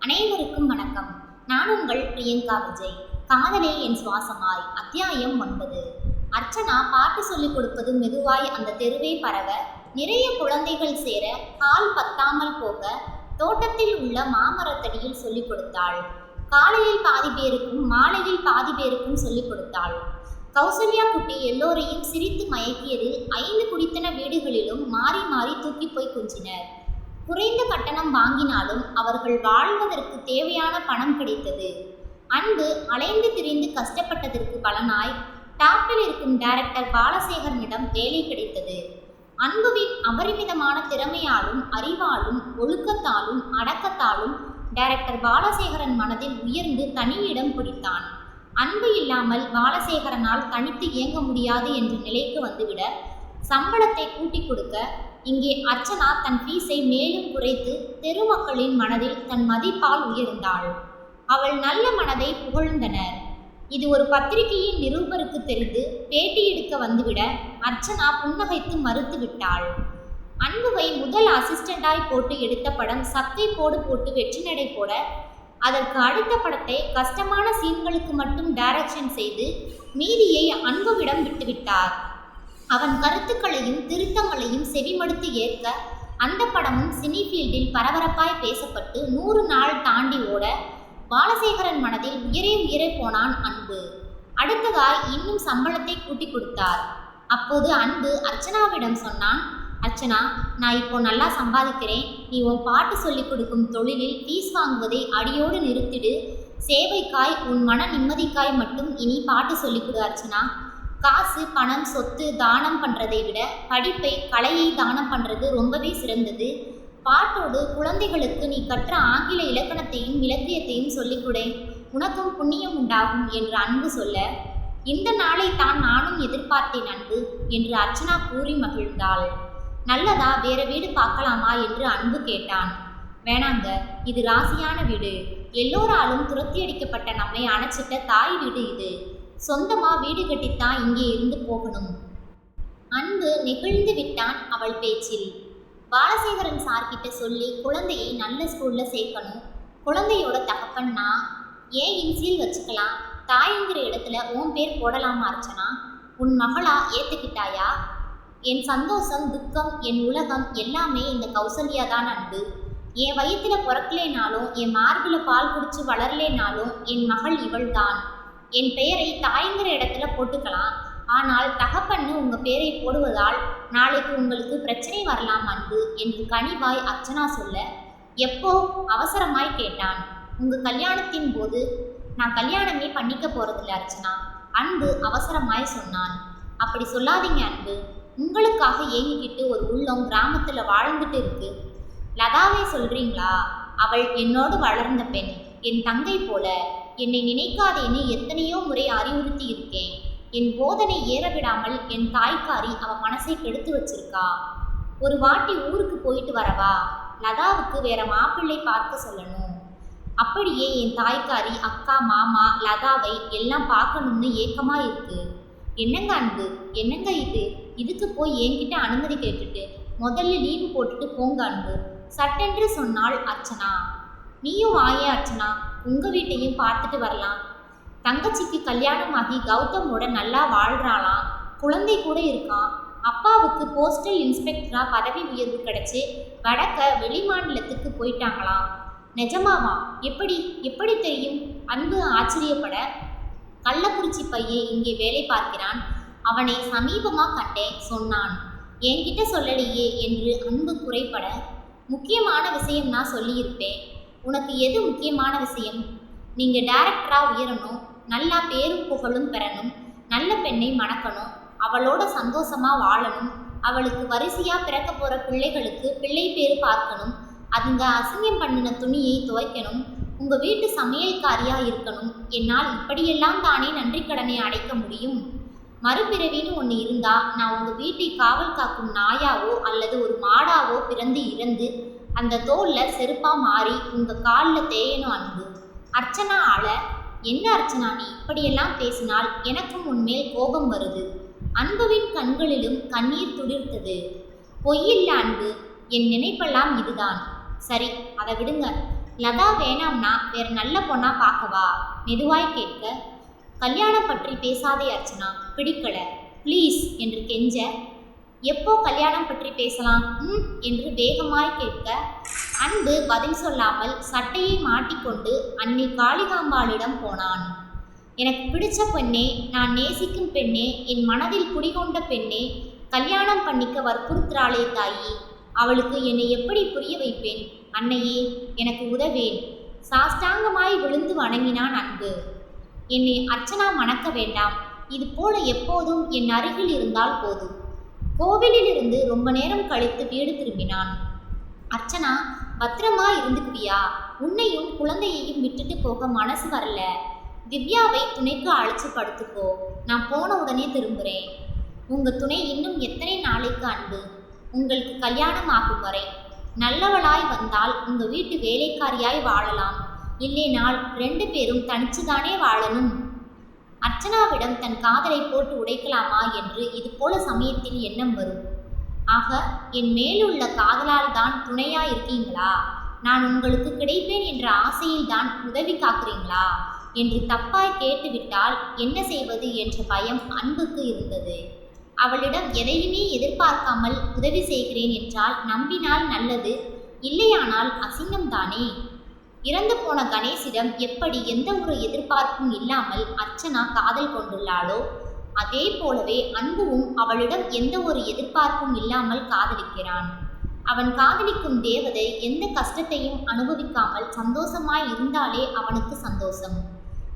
அனைவருக்கும் வணக்கம். நான் உங்கள் பிரியங்கா விஜய். காதலே என் சுவாசமாய். அத்தியாயம் ஒன்பது. அர்ச்சனா பாட்டு சொல்லிக் கொடுப்பது மெதுவாய் அந்த தெருவே பரவ நிறைய குழந்தைகள் சேர கால் பத்தாமல் போக தோட்டத்தில் உள்ள மாமரத்தடியில் சொல்லிக் கொடுத்தாள். காலையில் பாதி பேருக்கும் மாலையில் பாதி பேருக்கும் சொல்லிக் கொடுத்தாள். கௌசல்யா குட்டி எல்லோரையும் சிரித்து மயக்கியதில் ஐந்து குடித்தன வீடுகளிலும் மாறி மாறி தூக்கி போய் குஞ்சினர். குறைந்த கட்டணம் வாங்கினாலும் அவர்கள் வாழ்வதற்கு தேவையான பணம் கிடைத்தது. அன்பு அலைந்து திரிந்து கஷ்டப்பட்டதற்கு பலனாய் டாப்பில் இருக்கும் டைரக்டர் பாலசேகரனிடம் வேலை கிடைத்தது. அன்புவின் அபரிமிதமான திறமையாலும் அறிவாலும் ஒழுக்கத்தாலும் அடக்கத்தாலும் டைரக்டர் பாலசேகரன் மனதில் உயர்ந்து தனி இடம் பிடித்தான். அன்பு இல்லாமல் பாலசேகரனால் தனித்து இயங்க முடியாது என்ற நிலைக்கு வந்துவிட சம்பளத்தை கூட்டிக் கொடுக்க இங்கே அர்ச்சனா தன் ஃபீஸை மேலும் குறைத்து தெருமக்களின் மனதில் தன் மதிப்பால் உயர்ந்தாள். அவள் நல்ல மனதை புகழ்ந்தனர். இது ஒரு பத்திரிகையின் நிருபருக்கு தெரிந்து பேட்டி எடுக்க வந்துவிட அர்ச்சனா புன்னகைத்து மறுத்து விட்டாள். அன்புவை முதல் அசிஸ்டண்டாய் போட்டு எடுத்த படம் சத்தை போடு போட்டு வெற்றி நடை போட அதற்கு அடுத்த படத்தை கஷ்டமான சீன்களுக்கு மட்டும் டைரக்ஷன் செய்து மீதியை அன்புவிடம் விட்டுவிட்டார். அவன் கருத்துக்களையும் திருத்தங்களையும் செவிமடுத்து ஏற்க அந்த படமும் சினி ஃபீல்டில் பரபரப்பாய் பேசப்பட்டு நூறு நாள் தாண்டி ஓட பாலசேகரன் மனதில் உயரே உயரே போனான் அன்பு. அடுத்ததாய் இன்னும் சம்பளத்தை கூட்டி கொடுத்தார். அப்போது அன்பு அர்ச்சனாவிடம் சொன்னான் அர்ச்சனா நான் இப்போ நல்லா சம்பாதிக்கிறேன். நீ உன் பாட்டு சொல்லிக் கொடுக்கும் தொழிலில் ஃபீஸ் வாங்குவதை அடியோடு நிறுத்திடு. சேவைக்காய் உன் மன நிம்மதிக்காய் மட்டும் இனி பாட்டு சொல்லிக் கொடு அர்ச்சனா. காசு பணம் சொத்து தானம் பண்ணுறதை விட படிப்பை கலையை தானம் பண்ணுறது ரொம்பவே சிறந்தது. பாட்டோடு குழந்தைகளுக்கு நீ கற்ற ஆங்கில இலக்கணத்தையும் இலக்கியத்தையும் சொல்லிக் கொடு. உனக்கும் புண்ணியம் உண்டாகும் என்று அன்பு சொல்ல இந்த நாளை தான் நானும் எதிர்பார்த்தேன் அன்பு என்று அர்ச்சனா கூறி மகிழ்ந்தாள். நல்லதா வேற வீடு பார்க்கலாமா? என்று அன்பு கேட்டான். வேணாங்க இது ராசியான வீடு. எல்லோராலும் துரத்தி அடிக்கப்பட்ட நம்மை அணைச்சிட்ட தாய் வீடு இது. சொந்தமா வீடு கட்டித்தான் இங்கே இருந்து போகணும். அன்பு நெகிழ்ந்து விட்டான் அவள் பேச்சில். பாலசேகரன் சார்கிட்ட சொல்லி குழந்தையை நல்ல ஸ்கூல்ல சேர்க்கணும். குழந்தையோட தகப்பன்னா நான் ஏன் இன்சியல் வச்சுக்கலாம். தாய்ங்கிற இடத்துல உன் பேர் போடலாமா அர்ச்சனா? உன் மகளா ஏத்துக்கிட்டாயா? என் சந்தோஷம் துக்கம் என் உலகம் எல்லாமே இந்த கௌசல்யா தான் அன்பு. என் வயிற்றுல பிறக்கலேனாலும் என் மார்பில் பால் குடிச்சு வளரலேனாலும் என் மகள் இவள் தான் என் பெயரை தாய்ங்கிற இடத்துல போட்டுக்கலாம். ஆனால் தகப்பன்னு உங்க பேரை போடுவதால் நாளைக்கு உங்களுக்கு பிரச்சனை வரலாம் அன்பு என்று கனிவாய் அர்ச்சனா சொல்ல எப்போ? அவசரமாய் கேட்டான். உங்க கல்யாணத்தின் போது நான் கல்யாணமே பண்ணிக்க போறதில்ல அர்ச்சனா அன்பு அவசரமாய் சொன்னான். அப்படி சொல்லாதீங்க அன்பு. உங்களுக்காக ஏங்கிக்கிட்டு ஒரு உள்ளம் கிராமத்துல வாழ்ந்துட்டு இருக்கு. லதாவை சொல்றீங்களா? அவள் என்னோடு வளர்ந்த பெண். என் தங்கை போல. என்னை நினைக்காதேன்னு எத்தனையோ முறை அறிவுறுத்தி இருக்கேன் என் போதனை ஏற விடாமல் என் தாய்க்காரி அவ மனசை கெடுத்து வச்சிருக்கா. ஒரு வாட்டி ஊருக்கு போயிட்டு வரவா? லதாவுக்கு வேற மாப்பிள்ளை பார்க்க சொல்லணும். அப்படியே என் தாய்க்காரி அக்கா மாமா லதாவை எல்லாம் பார்க்கணும்னு ஏக்கமா இருக்கு. என்னங்க அன்பு? என்னங்க இது? இதுக்கு போய் என்கிட்ட அனுமதி கேட்டுட்டு முதல்ல லீவு போட்டுட்டு போங்க அன்பு. சட்டென்று சொன்னாள் அர்ச்சனா. நீயும் வாயே அர்ச்சனா. உங்கள் வீட்டையும் பார்த்துட்டு வரலாம். தங்கச்சிக்கு கல்யாணமாகி கௌதமோட நல்லா வாழ்கிறாளாம் குழந்தை கூட இருக்கான் அப்பாவுக்கு போஸ்டல் இன்ஸ்பெக்டராக பதவி உயர்வு கிடைச்சி வடக்க வெளிமாநிலத்துக்கு போயிட்டாங்களாம். நிஜமாவா? எப்படி? எப்படி தெரியும்? அன்பு ஆச்சரியப்பட. கள்ளக்குறிச்சி பையன் இங்கே வேலை பார்க்கிறான். அவனை சமீபமாக கண்டேன் சொன்னான். என்கிட்ட சொல்லலையே என்று அன்பு குறைபட. முக்கியமான விஷயம் நான் சொல்லியிருப்பேன். உனக்கு எது முக்கியமான விஷயம்? நீங்க டைரக்டரா உயரணும் நல்லா பேரும் புகழும் பெறணும் நல்ல பெண்ணை மணக்கணும் அவளோட சந்தோஷமா வாழணும் அவளுக்கு வரிசையா பிறக்க போற பிள்ளைகளுக்கு பிள்ளை பேர் பார்க்கணும் அதுங்க அசிங்கம் பண்ணின துணியை துவைக்கணும் உங்க வீட்டு சமையல்காரியா இருக்கணும் என்னால் இப்படியெல்லாம் தானே நன்றி கடனை அடைக்க முடியும்? மறுபிறவின்னு ஒன்று இருந்தா நான் உங்க வீட்டை காவல் காக்கும் நாயாவோ அல்லது ஒரு மாடாவோ பிறந்து இறந்து அந்த தோல்ல செருப்பா மாறி உங்க காலில் தேயணும் அன்பு. அர்ச்சனா ஆள என்ன அர்ச்சனா நீ இப்படியெல்லாம் பேசினால் எனக்கும் உன்மேல் கோபம் வருது. அன்புவின் கண்களிலும் கண்ணீர் துளிர்த்தது பொய்யில்ல அன்பு என் நினைப்பெல்லாம் இதுதான். சரி அதை விடுங்க. லதா வேணாம்னா வேற நல்ல பொண்ணா பார்க்கவா மெதுவாய் கேட்க. கல்யாணம் பற்றி பேசாதே அர்ச்சனா. பிடிக்கல. ப்ளீஸ் என்று கெஞ்ச எப்போ கல்யாணம் பற்றி பேசலாம்? ம் என்று வேகமாய் கேட்க அன்பு பதில் சொல்லாமல் சட்டையை மாட்டிக்கொண்டு அன்னை காளிகாம்பாளிடம் போனான். எனக்கு பிடிச்ச பெண்ணே நான் நேசிக்கும் பெண்ணே என் மனதில் குடிகொண்ட பெண்ணே கல்யாணம் பண்ணிக்க வற்புறுத்துறாளே தாயி. அவளுக்கு என்னை எப்படி புரிய வைப்பேன்? அன்னையே எனக்கு உதவேன். சாஷ்டாங்கமாய் விழுந்து வணங்கினான் அன்பு. என்னை அர்ச்சனா மணக்க வேண்டாம். இது போல எப்போதும் என் அருகில் இருந்தால் போதும். கோவிலிலிருந்து ரொம்ப நேரம் கழித்து வீடு திரும்பினான். அர்ச்சனா பத்திரமா இருந்துக்குவியா? உன்னையும் குழந்தையையும் விட்டுட்டு போக மனசு வரல. திவ்யாவை துணைக்கு அழைச்சி படுத்துக்கோ. நான் போன உடனே திரும்புகிறேன் உங்கள் துணை இன்னும் எத்தனை நாளைக்கு அன்பு? உங்களுக்கு கல்யாணம் ஆகும் வரை. நல்லவளாய் வந்தால் உங்கள் வீட்டு வேலைக்காரியாய் வாழலாம். இல்லைனால் ரெண்டு பேரும் தனிச்சுதானே வாழணும். அர்ச்சனாவிடம் தன் காதலை போட்டு உடைக்கலாமா என்று இது போல சமயத்தில் எண்ணம் வரும். ஆக என் மேலுள்ள காதலால் தான் துணையா இருக்கீங்களா நான் உங்களுக்கு கிடைப்பேன் என்ற ஆசையில் தான் உதவி காக்குறீங்களா? என்று தப்பாய் கேட்டுவிட்டால் என்ன செய்வது என்ற பயம் அன்புக்கு இருந்தது. அவளிடம் எதையுமே எதிர்பார்க்காமல் உதவி செய்கிறேன் என்றால் நம்பினால் நல்லது இல்லையானால் அசிங்கம்தானே? இறந்து போன கணேசிடம் எப்படி எந்த ஒரு எதிர்பார்ப்பும் இல்லாமல் அர்ச்சனா காதல் கொண்டுள்ளாளோ அதே போலவே அன்புவும் அவளிடம் எந்த ஒரு எதிர்பார்ப்பும் இல்லாமல் காதலிக்கிறான். அவன் காதலிக்கும் தேவதை எந்த கஷ்டத்தையும் அனுபவிக்காமல் சந்தோஷமாய் இருந்தாலே அவனுக்கு சந்தோஷம்.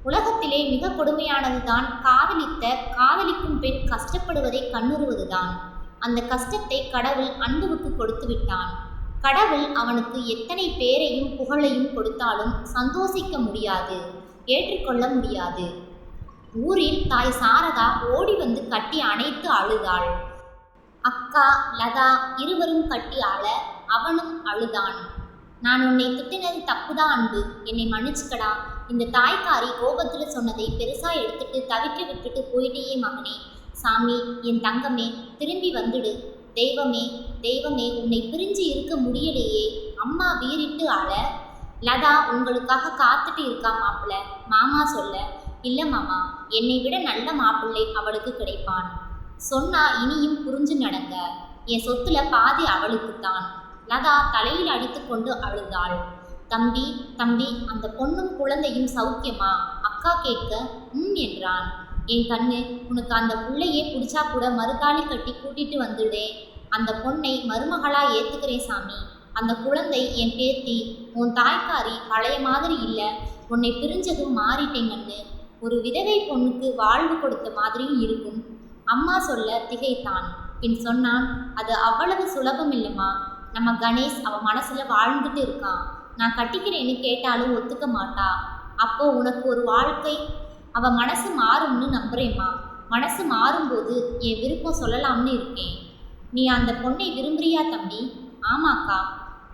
உலகத்திலே மிக கொடுமையானதுதான் காதலித்த காதலிக்கும் பெண் கஷ்டப்படுவதை கண்ணுறுவதுதான். அந்த கஷ்டத்தை கடவுள் அன்புவுக்கு கொடுத்து விட்டான் கடவுள் அவனுக்கு எத்தனை பேரையும் புகழையும் கொடுத்தாலும் சந்தோஷிக்க முடியாது ஏற்றுக்கொள்ள முடியாது. ஊரில் தாய் சாரதா ஓடி வந்து கட்டி அணைத்து அழுதாள். அக்கா லதா இருவரும் கட்டி அழ அவனும் அழுதான். நான் உன்னை திட்டினது தப்புதான் அன்பு. என்னை மன்னிச்சுக்கடா. இந்த தாய்க்காரி கோபத்தில் சொன்னதை பெருசா எடுத்துட்டு தவிக்க விட்டுட்டு போயிட்டேயே மகனே. சாமி என் தங்கமே திரும்பி வந்துடு. தெய்வமே தெய்வமே உன்னை பிரிஞ்சு இருக்க முடியலையே. அம்மா வீறிட்டு அழ லதா உங்களுக்காக காத்துட்டு இருக்கா மாப்பிள்ள. மாமா சொல்ல இல்ல மாமா என்னை விட நல்ல மாப்பிள்ளை அவளுக்கு கிடைப்பான். சொன்னா இனியும் புரிஞ்சு நடங்க. என் சொத்துல பாதி அவளுக்குத்தான். லதா தலையில் அடித்துக்கொண்டு அழுதாள். தம்பி தம்பி அந்த பொண்ணும் குழந்தையும் சௌக்கியமா? அக்கா கேட்க ம் என்றான். என் கண்ணு உனக்கு அந்த புள்ளையே பிடிச்சா கூட மறுதாளி கட்டி கூட்டிட்டு வந்துடே. அந்த பொண்ணை மருமகளா ஏத்துக்கிறேன் சாமி. அந்த குழந்தை என் பேத்தி உன் தாய்க்காரி பழைய மாதிரி இல்லை. உன்னை பிரிஞ்சதும் மாறிட்டேங்கன்னு ஒரு விதவை பொண்ணுக்கு வாழ்வு கொடுத்த மாதிரியும் இருக்கும். அம்மா சொல்ல திகைத்தான். பின் சொன்னான் அது அவ்வளவு சுலபம் இல்லைம்மா. நம்ம கணேஷ் அவன் மனசுல வாழ்ந்துட்டு இருக்கான் நான் கட்டிக்கிறேன்னு கேட்டாலும் ஒத்துக்க மாட்டா. அப்போ உனக்கு ஒரு வாழ்க்கை அவள் மனசு மாறும்னு நம்புறேம்மா. மனசு மாறும்போது என் விருப்பம் சொல்லலாம்னு இருக்கேன். நீ அந்த பொண்ணை விரும்புறியா தம்பி? ஆமாக்கா.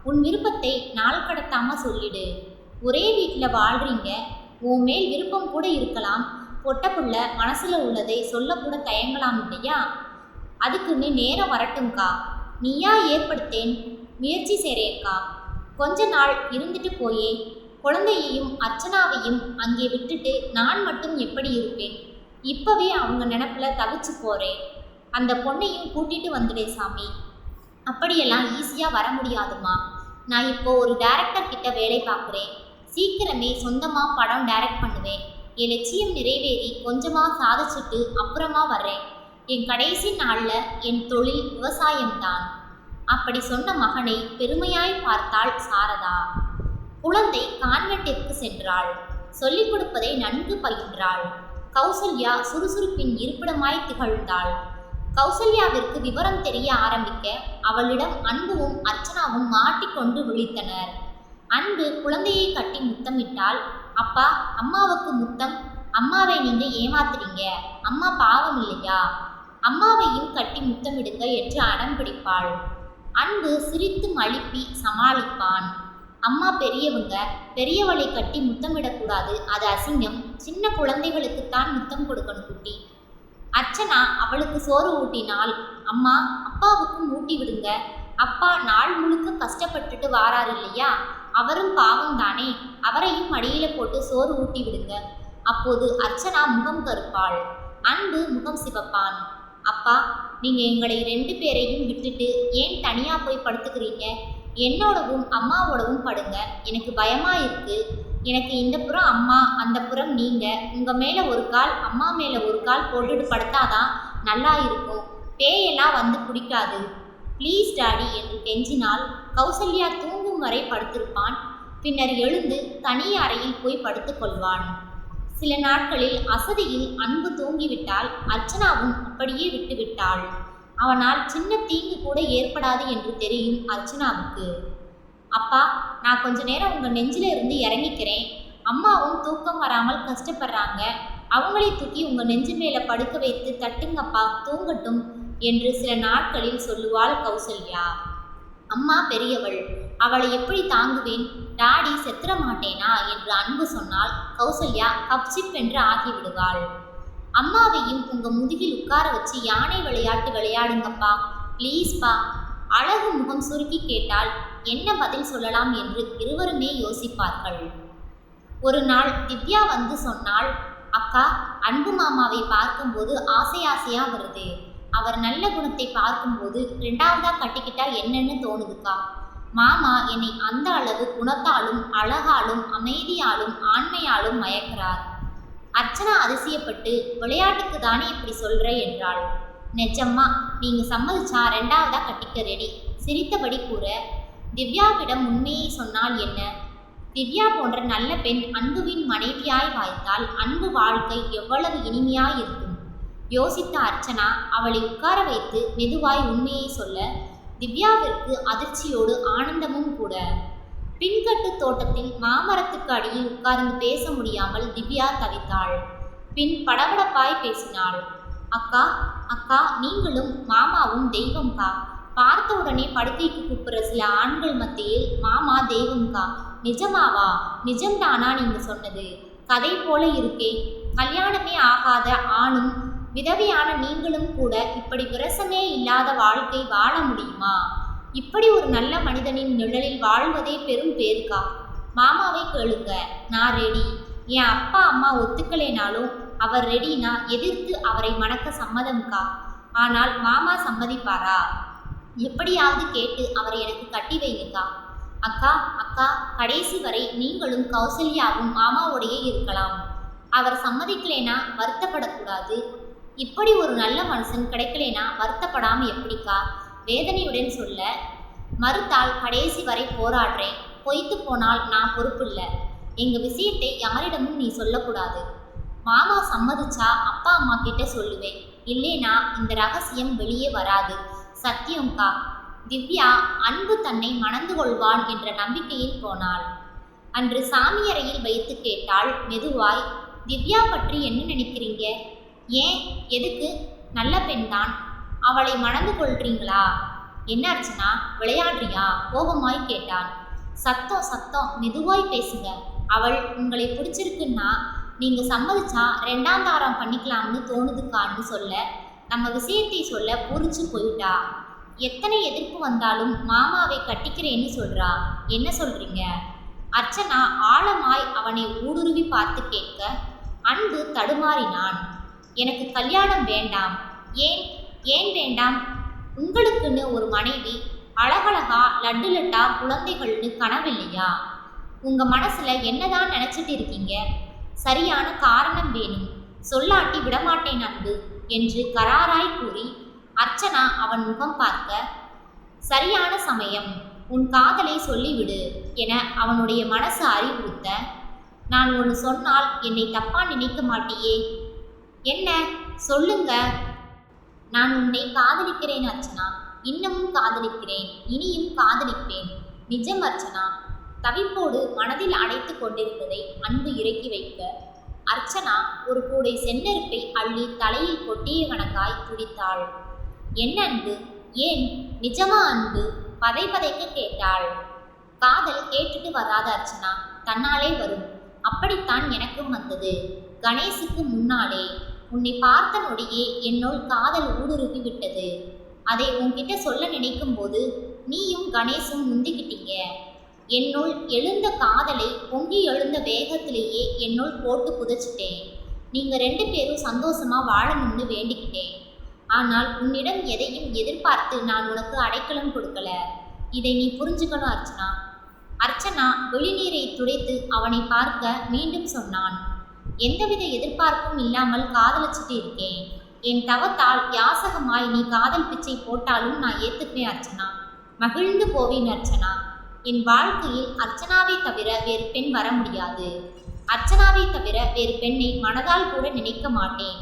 உன் விருப்பத்தை நாள் கடத்தாம சொல்லிடு. ஒரே வீட்டில் வாழ்றீங்க. உன் மேல் விருப்பம் கூட இருக்கலாம். பொட்டக்குள்ள மனசில் உள்ளதை சொல்லக்கூட தயங்கலாம் இல்லையா? அதுக்குன்னு நேரம் வரட்டும்க்கா. நீயா ஏற்படுத்தேன். முயற்சி செய்கிறேன்க்கா கொஞ்ச நாள் இருந்துட்டு போயே. குழந்தையையும் அர்ச்சனாவையும் அங்கே விட்டுட்டு நான் மட்டும் எப்படி இருப்பேன்? இப்பவே அவங்க நினப்பில் தவிச்சு போறேன். அந்த பொண்ணையும் கூட்டிட்டு வந்துடே சாமி. அப்படியெல்லாம் ஈஸியாக வர முடியாதுமா நான் இப்போ ஒரு டேரக்டர் கிட்ட வேலை பார்க்குறேன். சீக்கிரமே சொந்தமாக படம் டைரக்ட் பண்ணுவேன். என் லட்சியம் நிறைவேறி கொஞ்சமாக சாதிச்சுட்டு அப்புறமா வர்றேன். என் கடைசி நாளில் என் தொழில் விவசாயம்தான். அப்படி சொன்ன மகனை பெருமையாய் பார்த்தாள் சாரதா. குழந்தை கான்வெட்டிற்கு சென்றாள். சொல்லிக் கொடுப்பதை நன்கு பயின்றாள். கௌசல்யா சுறுசுறுப்பின் இருப்பிடமாய் திகழ்ந்தாள். கௌசல்யாவிற்கு விவரம் தெரிய ஆரம்பிக்க அவளிடம் அன்புவும் அர்ச்சனாவும் மாட்டிக்கொண்டு விழித்தனர். அன்பு குழந்தையை கட்டி முத்தமிட்டால் அப்பா அம்மாவுக்கு முத்தம். அம்மாவை நீங்க ஏமாத்துறீங்க. அம்மா பாவம் இல்லையா? அம்மாவையும் கட்டி முத்தமிடுங்க என்று அடம் பிடிப்பாள். அன்பு சிரித்து மழுப்பி சமாளிப்பான். அம்மா பெரியவங்க பெரியவளை கட்டி முத்தமிடக்கூடாது. அது அசிங்கம். சின்ன குழந்தைகளுக்குத்தான் முத்தம் கொடுக்கணும் குட்டி. அர்ச்சனா அவளுக்கு சோறு ஊட்டினால் அம்மா அப்பாவுக்கும் ஊட்டி விடுங்க. அப்பா நாள் முழுக்க கஷ்டப்பட்டுட்டு வாரார் இல்லையா? அவரும் பாவம் தானே அவரையும் மடியில போட்டு சோறு ஊட்டி விடுங்க. அப்போது அர்ச்சனா முகம் கருப்பாள். அன்பு முகம் சிவப்பான். அப்பா நீங்க எங்களை ரெண்டு பேரையும் விட்டுட்டு ஏன் தனியா போய் படுத்துக்கிறீங்க? என்னோடவும் அம்மாவோடவும் படுங்க. எனக்கு பயமா இருக்கு. எனக்கு இந்த புறம் அம்மா அந்த புறம் நீங்க. உங்க மேல ஒரு கால் அம்மா மேல ஒரு கால் போட்டுட்டு படுத்தாதான் நல்லா இருக்கும். பேயெல்லாம் வந்து பிடிக்காது ப்ளீஸ் டாடி என்று கெஞ்சினால் கௌசல்யா தூங்கும் வரை படுத்திருப்பான். பின்னர் எழுந்து தனி அறையில் போய் படுத்துக்கொள்வான். சில நாட்களில் அசதியில் அன்பு தூங்கிவிட்டால் அர்ச்சனாவும் அப்படியே விட்டுவிட்டாள். அவனால் சின்ன தீங்கு கூட ஏற்படாது என்று தெரியும் அர்ச்சனாவுக்கு. அப்பா நான் கொஞ்ச நேரம் உங்கள் நெஞ்சில இருந்து இறங்கிக்கிறேன். அம்மாவும் தூக்கம் வராமல் கஷ்டப்படுறாங்க. அவங்களே தூக்கி உங்கள் நெஞ்சு மேலே படுக்க வைத்து தட்டுங்கப்பா தூங்கட்டும் என்று சில நாட்களில் சொல்லுவாள் கௌசல்யா. அம்மா பெரியவள் அவளை எப்படி தாங்குவேன்? டாடி செத்துற மாட்டேனா என்று அன்பு சொன்னால் கௌசல்யா கப்சிப் என்று ஆகிவிடுவாள். அம்மாவையும் உங்க முதுகில் உட்கார வச்சு யானை விளையாட்டு விளையாடுங்கப்பா. ப்ளீஸ்ப்பா அழகு முகம் சுருக்கி கேட்டால் என்ன பதில் சொல்லலாம் என்று இருவருமே யோசிப்பார்கள். ஒரு நாள் திவ்யா வந்து சொன்னால் அக்கா அன்பு மாமாவை பார்க்கும்போது ஆசை ஆசையா வருது. அவர் நல்ல குணத்தை பார்க்கும்போது ரெண்டாவதா கட்டிக்கிட்டா என்னன்னு தோணுதுக்கா. மாமா என்னை அந்த அளவு குணத்தாலும் அழகாலும் அமைதியாலும் ஆண்மையாலும் மயக்கிறார். அர்ச்சனா அதிசயப்பட்டு விளையாட்டுக்கு தானே இப்படி சொல்ற? என்றாள். நெஜம்மா நீங்க சம்மதிச்சா ரெண்டாவதா கட்டிக்க ரெடி சிரித்தபடி கூற திவ்யாவிடம் உண்மையை சொன்னால் என்ன? திவ்யா போன்ற நல்ல பெண் அன்புவின் மனைவியாய் வாய்த்தால் அன்பு வாழ்க்கை எவ்வளவு இனிமையாய் இருக்கும்? யோசித்த அர்ச்சனா அவளை உட்கார வைத்து மெதுவாய் உண்மையை சொல்ல திவ்யாவிற்கு அதிர்ச்சியோடு ஆனந்தமும் கூட. பின்கட்டு தோட்டத்தில் மாமரத்துக்கு அடியில் உட்கார்ந்து பேச முடியாமல் திவ்யா தவித்தாள். பின் படபடப்பாய் பேசினாள். அக்கா அக்கா நீங்களும் மாமாவும் தெய்வம்கா. பார்த்த உடனே படுக்கைக்கு கூப்பிடுற சில ஆண்கள் மத்தியில் மாமா தெய்வம்கா. நிஜமாவா? நிஜம்தானா? நீங்க சொன்னது. கதை போல இருக்கே. கல்யாணமே ஆகாத ஆணும் விதவையான நீங்களும் கூட இப்படி விரசமே இல்லாத வாழ்க்கை வாழ முடியுமா? இப்படி ஒரு நல்ல மனிதனின் நிழலில் வாழ்வதே பெரும் பேருக்கா மாமாவை கேளுங்க. நான் ரெடி என் அப்பா அம்மா ஒத்துக்கலைனாலும் அவர் ரெடினா எதிர்த்து அவரை மணக்க சம்மதம்க்கா? ஆனால் மாமா சம்மதிப்பாரா? எப்படியாவது கேட்டு அவரை எனக்கு கட்டி வைங்கக்கா. அக்கா அக்கா கடைசி வரை நீங்களும் கௌசல்யாவும் மாமாவோடையே இருக்கலாம். அவர் சம்மதிக்கலைனா வருத்தப்படக்கூடாது. இப்படி ஒரு நல்ல மனுஷன் கிடைக்கலைனா வருத்தப்படாம எப்படிக்கா? வேதனையுடன் சொல்ல மறுத்தால் கடைசி வரை போராடுறேன். பொய்த்து போனால் நான் பொறுப்பில்லை. எங்க விஷயத்தை யாரிடமும் நீ சொல்லக்கூடாது. மாமா சம்மதிச்சா அப்பா அம்மா கிட்ட சொல்லுவேன். இல்லைனா இந்த ரகசியம் வெளியே வராது. சத்தியம்கா திவ்யா அன்பு தன்னை மணந்து கொள்வான் என்ற நம்பிக்கையில் போனாள். அன்று சாமியறையில் வைத்து கேட்டாள் மெதுவாய் திவ்யா பற்றி என்ன நினைக்கிறீங்க? ஏன்? எதுக்கு? நல்ல பெண்தான். அவளை மணந்து கொள்றீங்களா? என்ன அர்ச்சனா? விளையாடுறியா? கோபமாய் கேட்டான் சத்தம் சத்தம். மெதுவாய் பேசுங்க. அவள் உங்களை பிடிச்சிருக்குன்னா நீங்க சம்மதிச்சா ரெண்டாம் தாரம் பண்ணிக்கலாம்னு தோணுதுக்கான்னு சொல்ல நம்ம விஷயத்தை சொல்ல பூரிச்சு போயிட்டா. எத்தனை எதிர்ப்பு வந்தாலும் மாமாவை கட்டிக்கிறேன்னு சொல்றா. என்ன சொல்றீங்க? அர்ச்சனா ஆழமாய் அவனை ஊடுருவி பார்த்து கேட்க அன்பு தடுமாறினான். எனக்கு கல்யாணம் வேண்டாம். ஏன்? ஏன் வேண்டாம்? உங்களுக்குன்னு ஒரு மனைவி அழகழகா லட்டு லட்டா குழந்தைகள்னு கனவில்லையா? உங்க மனசுல என்னதான் நினைச்சிட்டு இருக்கீங்க? சரியான காரணம் வேணும். சொல்லாட்டி விடமாட்டேன் அன்பு என்று கராராய் கூறி அர்ச்சனா அவன் முகம் பார்க்க சரியான சமயம். உன் காதலை சொல்லிவிடு என அவனுடைய மனசு அறிவுறுத்த நான் ஒன்று சொன்னால் என்னை தப்பா நினைக்க மாட்டியே. என்ன? சொல்லுங்க. நான் உன்னை காதலிக்கிறேன் அர்ச்சனா. இன்னமும் காதலிக்கிறேன். இனியும் காதலிப்பேன். நிஜம் அர்ச்சனா. தவிப்போடு மனதில் அடைத்து கொண்டிருந்ததை அன்பு இறக்கி வைக்க. அர்ச்சனா ஒரு கூடை செந்நெருப்பை அள்ளி தலையில் கொட்டிய கணக்காய் துடித்தாள். என்ன அன்பு ஏன்? நிஜமா அன்பு? பதை பதைக்க கேட்டாள். காதல் கேட்டுட்டு வராத அர்ச்சனா தன்னாலே வரும். அப்படித்தான் எனக்கும் வந்தது. கணேசுக்கு முன்னாலே. உன்னை பார்த்த நொடியே என்னுள் காதல் ஊடுருவி விட்டது. அதை உன்கிட்ட சொல்ல நினைக்கும் போது நீயும் கணேசும் முந்திக்கிட்டீங்க. என்னுள் எழுந்த காதலை பொங்கி எழுந்த வேகத்திலேயே என்னுள் போட்டு புதைச்சிட்டேன். நீங்க ரெண்டு பேரும் சந்தோஷமா வாழணும்னு வேண்டிக்கிட்டேன். ஆனால் உன்னிடம் எதையும் எதிர்பார்த்து நான் உனக்கு அடைக்கலம் கொடுக்கல. இதை நீ புரிஞ்சுக்கணும் அர்ச்சனா. அர்ச்சனா வெளிநீரை துடைத்து அவனை பார்க்க மீண்டும் சொன்னான். எந்தவித எதிர்பார்ப்பும் இல்லாமல் காதலிச்சுட்டு இருக்கேன். என் தவத்தால் யாசகமாய் நீ காதல் பிச்சை போட்டாலும் நான் ஏத்துக்கிறேன் அர்ச்சனா. மகிழ்ந்து போவேன் அர்ச்சனா. என் வாழ்க்கையில் அர்ச்சனாவை தவிர வேறு பெண் வர முடியாது. அர்ச்சனாவை தவிர வேறு பெண்ணை மனதால் கூட நினைக்க மாட்டேன்.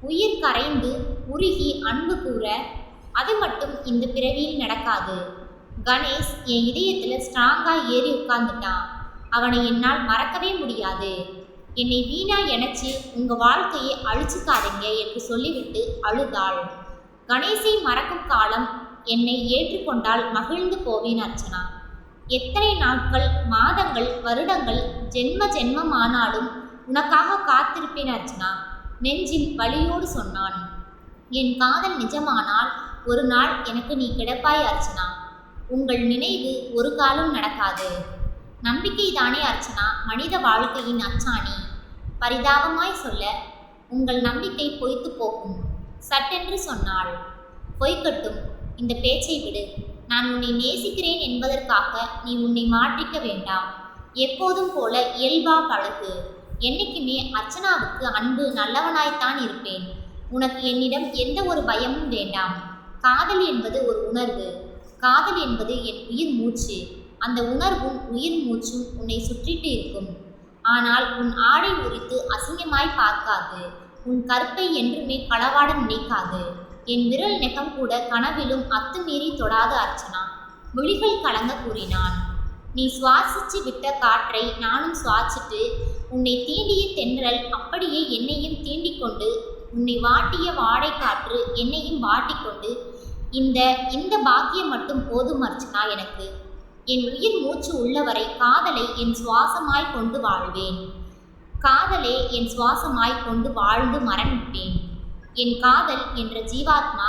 உயிர் கரைந்து உருகி அன்பு கூற அது மட்டும் இந்த பிறவியில் நடக்காது. கணேஷ் என் இதயத்தில் ஸ்ட்ராங்காக ஏறி உட்கார்ந்துட்டான். அவனை என்னால் மறக்கவே முடியாது. என்னை வீணா இணைச்சு உங்க வாழ்க்கையை அழிச்சுக்காதீங்க என்று சொல்லிவிட்டு அழுதாள். கணேசை மறக்கும் காலம் என்னை ஏற்றுக்கொண்டால் மகிழ்ந்து போவேன் அர்ச்சனா. எத்தனை நாட்கள் மாதங்கள் வருடங்கள் ஜென்ம ஜென்மம் ஆனாலும் உனக்காக காத்திருப்பேன் அர்ச்சனா நெஞ்சில் வலியோடு சொன்னான். என் காதல் நிஜமானால் ஒரு நாள் எனக்கு நீ கிடப்பாய் அர்ச்சனா. உங்கள் நினைவு ஒரு காலம் நடக்காது. நம்பிக்கை தானே அர்ச்சனா மனித வாழ்க்கையின் அச்சாணி. பரிதாபமாய் சொல்ல உங்கள் நம்பிக்கை பொய்த்து போகும். சட்டென்று சொன்னாள். பொய்க்கட்டும் இந்த பேச்சை விடு. நான் உன்னை நேசிக்கிறேன் என்பதற்காக நீ உன்னை மாற்றிக்க வேண்டாம். எப்போதும் போல இயல்பா பழகு. என்னைக்குமே அர்ச்சனாவுக்கு அன்பு நல்லவனாய்த்தான் இருப்பேன். உனக்கு என்னிடம் எந்த ஒரு பயமும் வேண்டாம். காதல் என்பது ஒரு உணர்வு. காதல் என்பது என் உயிர் மூச்சு. அந்த உணர்வும் உயிர் மூச்சும் உன்னை சுற்றிட்டு இருக்கும். ஆனால் உன் ஆடை உரித்து அசிங்கமாய் பார்க்காது. உன் கற்பை என்றுமே களவாட நினைக்காது என் விரல் நெகம் கூட கனவிலும் அத்துமீறி தொடாத அர்ச்சனா. விழிகள் கலங்க கூறினான். நீ சுவாசிச்சு விட்ட காற்றை நானும் சுவாசிட்டு உன்னை தீண்டிய தென்றல் அப்படியே என்னையும் தீண்டிக் கொண்டு உன்னை வாட்டிய வாடை காற்று என்னையும் வாட்டிக்கொண்டு இந்த இந்த பாக்கியம் மட்டும் போதும் அர்ச்சனா எனக்கு. என் உயிர் மூச்சு உள்ளவரை காதலை என் சுவாசமாய் கொண்டு வாழ்வேன். காதலே என் சுவாசமாய் கொண்டு வாழ்ந்து மரணிப்பேன். என் காதல் என்ற ஜீவாத்மா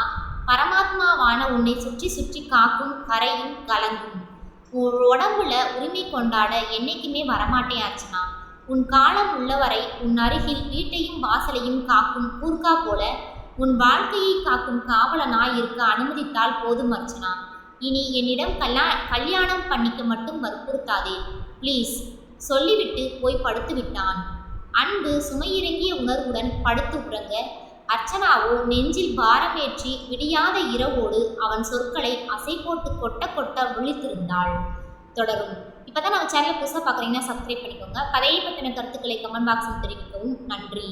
பரமாத்மாவான உன்னை சுற்றி சுற்றி காக்கும் கரையும் கலங்கும். உன் உடம்புல உரிமை கொண்டாட என்னைக்குமே வரமாட்டேன் அர்ச்சனா. உன் காலம் உள்ளவரை உன் அருகில் வீட்டையும் வாசலையும் காக்கும் கூர்க்கா போல உன் வாழ்க்கையை காக்கும் காவலனாய் இருக்க அனுமதித்தால் போதும் அர்ச்சனா. இனி என்னிடம் கல்யா கல்யாணம் பண்ணிக்க மட்டும் வற்புறுத்தாதே. ப்ளீஸ் சொல்லிவிட்டு போய் படுத்து விட்டான். அன்பு சுமையிறங்கிய உணர்வுடன் படுத்து உறங்க அர்ச்சனாவோ நெஞ்சில் பாரமேற்றி விடியாத இரவோடு அவன் சொற்களை அசை போட்டு கொட்ட கொட்ட விழித்திருந்தாள் தொடரும். இப்போ தான் நம்ம சேனலை புதுசாக பார்க்குறீங்கன்னா சப்ஸ்கிரைப் பண்ணிக்கோங்க. கதையை பற்றின கருத்துக்களை கமெண்ட் பாக்ஸில் தெரிவிக்கவும். நன்றி.